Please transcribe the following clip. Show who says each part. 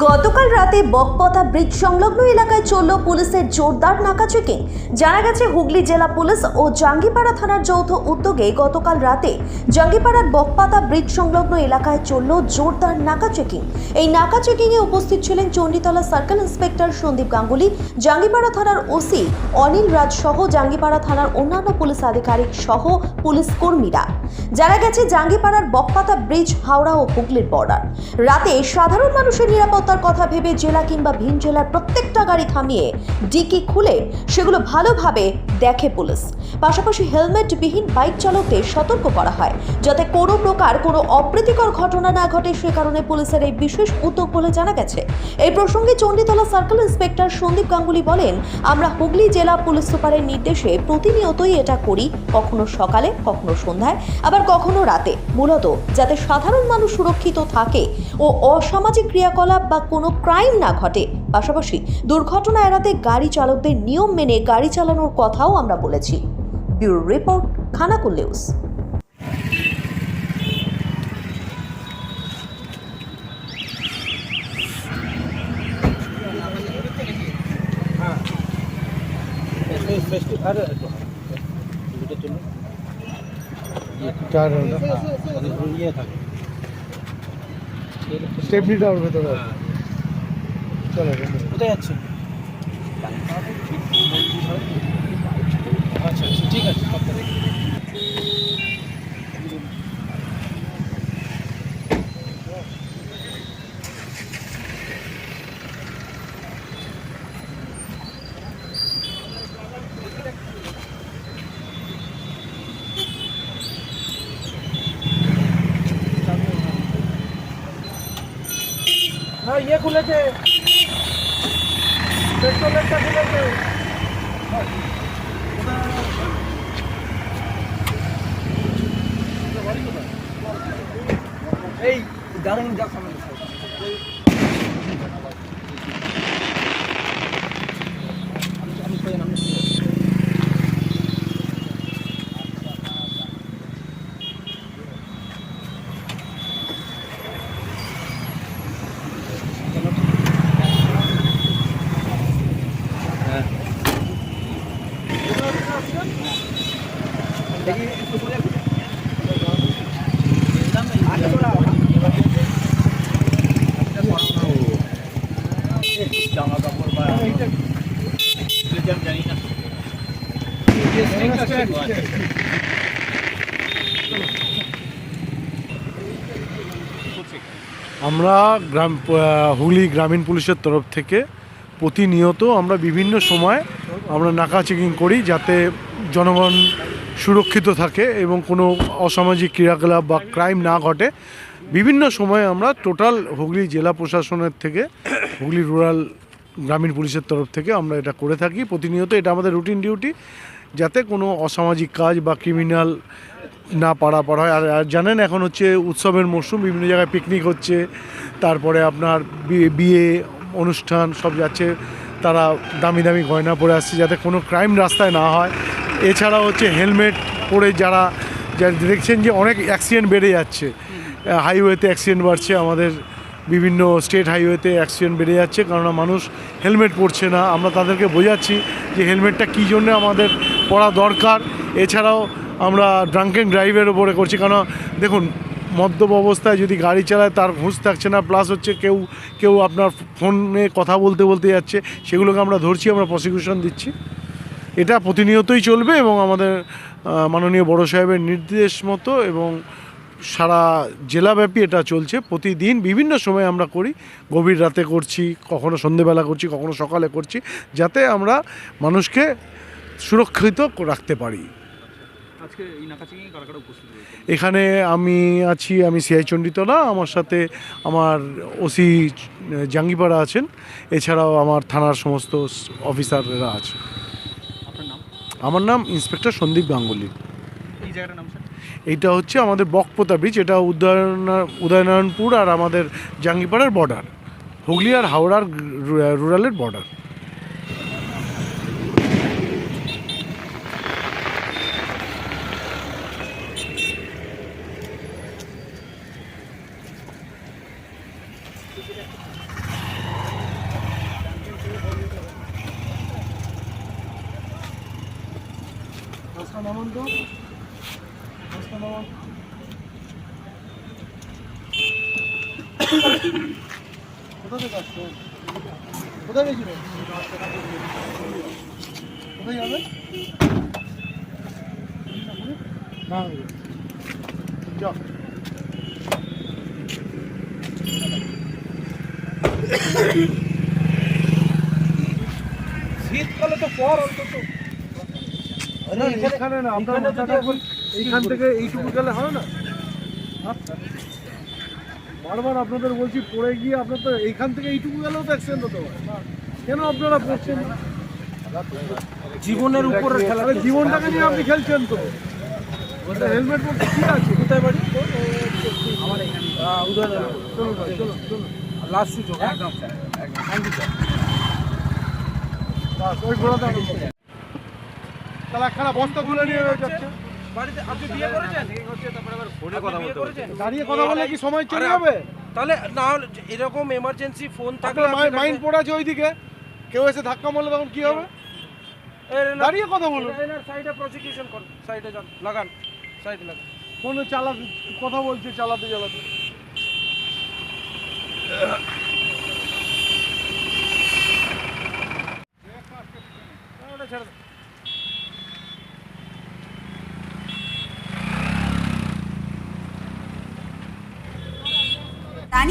Speaker 1: গতকাল রাতে বকপতা ব্রিজ সংলগ্ন এলাকায় চলল পুলিশের জোরদার নাকা চেকিং জানা গেছে, হুগলি জেলা পুলিশ ও জাঙ্গিপাড়া থানার যৌথ উদ্যোগে গতকাল রাতে জাঙ্গিপাড়ার বকপাতা ব্রিজ সংলগ্ন এলাকায় চলল জোরদার নাকা চেকিং এই নাকা চেকিংয়ে উপস্থিত ছিলেন চণ্ডীতলা সার্কেল ইন্সপেক্টর সন্দীপ গাঙ্গুলি, জাঙ্গিপাড়া থানার ওসি অনিল রাজ সহ জাঙ্গিপাড়া থানার অন্যান্য পুলিশ আধিকারিক সহ পুলিশ কর্মীরা। জানা গেছে, জাঙ্গিপাড়ার বকপাতা ব্রিজ হাওড়া ও হুগলির বর্ডার। রাতে সাধারণ মানুষের নিরাপত্তার কথা ভেবে জেলা কিংবা ভিন জেলার প্রত্যেকটা গাড়ি থামিয়ে ডিকি খুলে সেগুলো ভালোভাবে দেখে পুলিশ। পাশাপাশি হেলমেটবিহীন বাইক চালকদের সতর্ক করা হয়, যাতে কোনো প্রকার কোনো অপ্রীতিকর ঘটনা না ঘটে, সে কারণে পুলিশের এই বিশেষ উদ্যোগ বলে জানা গেছে। এই প্রসঙ্গে চণ্ডীতলা সার্কেল ইন্সপেক্টর সন্দীপ গাঙ্গুলি বলেন, আমরা হুগলি জেলা পুলিশ সুপারের নির্দেশে প্রতিনিয়তই এটা করি, কখনো সকালে, কখনো সন্ধ্যায়, আবার কখনো রাতে। মূলত যাতে সাধারণ মানুষ সুরক্ষিত থাকে ও অসামাজিক ক্রিয়াকলাপ বা কোনো ক্রাইম না ঘটে। পাশাপাশি দুর্ঘটনা এড়াতে গাড়ি চালকদের নিয়ম মেনে গাড়ি চালানোর কথাও আমরা বলেছি। Bureau report Khanakul news.
Speaker 2: স্টেপনিটা ওর ভেতরে আছে। চলো
Speaker 3: কোথায় যাচ্ছে আচ্ছা আচ্ছা ঠিক আছে ইয়ে খুলেছে পেট্রোলেরটা খুলেছে। এই দারুণ যা সামনে।
Speaker 2: আমরা গ্রাম হুগলি গ্রামীণ পুলিশের তরফ থেকে প্রতিনিয়ত আমরা বিভিন্ন সময় আমরা নাকা চেকিং করি যাতে জনগণ সুরক্ষিত থাকে এবং কোনো অসামাজিক ক্রিয়াকলাপ বা ক্রাইম না ঘটে। বিভিন্ন সময়ে আমরা টোটাল হুগলি জেলা প্রশাসনের থেকে, হুগলি রুরাল গ্রামীণ পুলিশের তরফ থেকে আমরা এটা করে থাকি। প্রতিনিয়ত এটা আমাদের রুটিন ডিউটি, যাতে কোনো অসামাজিক কাজ বা ক্রিমিনাল না পাড়া হয়। আর জানেন, এখন হচ্ছে উৎসবের মরশুম, বিভিন্ন জায়গায় পিকনিক হচ্ছে, তারপরে আপনার বিয়ে অনুষ্ঠান সব যাচ্ছে, তারা দামি দামি গয়না পরে আসছে, যাতে কোনো ক্রাইম রাস্তায় না হয়। এছাড়া হচ্ছে হেলমেট পরে যারা দেখছেন যে অনেক অ্যাক্সিডেন্ট বেড়ে যাচ্ছে। হাইওয়েতে অ্যাক্সিডেন্ট বাড়ছে, আমাদের বিভিন্ন স্টেট হাইওয়েতে অ্যাক্সিডেন্ট বেড়ে যাচ্ছে, কেননা মানুষ হেলমেট পরছে না। আমরা তাদেরকে বোঝাচ্ছি যে হেলমেটটা কী জন্য আমাদের পরা দরকার। এছাড়াও আমরা ড্রাঙ্কেন ড্রাইভের ওপরে করছি কারণ দেখুন, মদ্যপ অবস্থায় যদি গাড়ি চালায় তার হুঁশ থাকছে না, প্লাস হচ্ছে কেউ কেউ আপনার ফোনে কথা বলতে বলতে যাচ্ছে, সেগুলোকে আমরা ধরছি, আমরা প্রসিকিউশন দিচ্ছি। এটা প্রতিনিয়তই চলবে এবং আমাদের মাননীয় বড় সাহেবের নির্দেশ মতো এবং সারা জেলাব্যাপী এটা চলছে। প্রতিদিন বিভিন্ন সময় আমরা করি গভীর রাতে করছি কখনো সন্ধেবেলা করছি কখনো সকালে করছি যাতে আমরা মানুষকে সুরক্ষিত রাখতে পারি। এখানে আমি আছি আমি সিআই চণ্ডীতলা আমার সাথে আমার ওসি জাঙ্গিপাড়া আছেন। এছাড়াও আমার থানার সমস্ত অফিসাররা আছে আমার নাম ইন্সপেক্টর সন্দীপ গাঙ্গুলি। এইটা হচ্ছে আমাদের বকপোতা ব্রিজ এটা উদয়ন উদয়নারায়ণপুর আর আমাদের জাঙ্গিপাড়ার বর্ডার হুগলি আর হাওড়ার রুরালের বর্ডার নামান তো বস্তা নামান কোথা থেকে আসছো কোথায় গেছিল? কোথায় যাবে?
Speaker 3: শীতকালে তো পর অন্তত।
Speaker 2: এখানে না আপনার মাথাটা এখন এইখান থেকে এইটুকু গেলে হবে না? হ্যাঁ? বারবার আপনাদের বলছি পড়ে গিয়ে আপনার তো এইখান থেকে এইটুকু গেলেও তো অ্যাক্সিডেন্ট হতে পারে। কেন আপনারা পড়ছেন?
Speaker 3: জীবনের উপর খেলা
Speaker 2: জীবনটাকে নিয়ে আপনি খেলছেন তো। হেলমেট পরতে ঠিক আছে? কোথায় বাড়ি?
Speaker 3: আমার এখানে।
Speaker 2: চলো ভাই, চলো চলো
Speaker 3: লাস্ট সুযোগ। একদম স্যার। একদম। থ্যাংক ইউ স্যার
Speaker 2: ওই তাহলে একখানা বস্তা খুলে নিয়ে যাচ্ছে।
Speaker 3: বাড়িতে আপনি বিয়ে করেছেন? তারপরে আবার ফোনে কথা বলতে
Speaker 2: দাঁড়িয়ে কথা বলে কি সময় চলে যাবে?
Speaker 4: তাহলে না এরকম এমার্জেন্সি ফোন থাকলে
Speaker 2: মাইন্ড পড়ে আছে ওইদিকে। কেউ এসে ধাক্কা মারলে তখন কি হবে? দাঁড়িয়ে কথা বলুন।
Speaker 4: সাইডে প্রসিকিউশন কর। সাইডে যান। লাগান। সাইডে লাগান।
Speaker 2: ফোনে চালা কথা বলছে চালাতে চালাতে।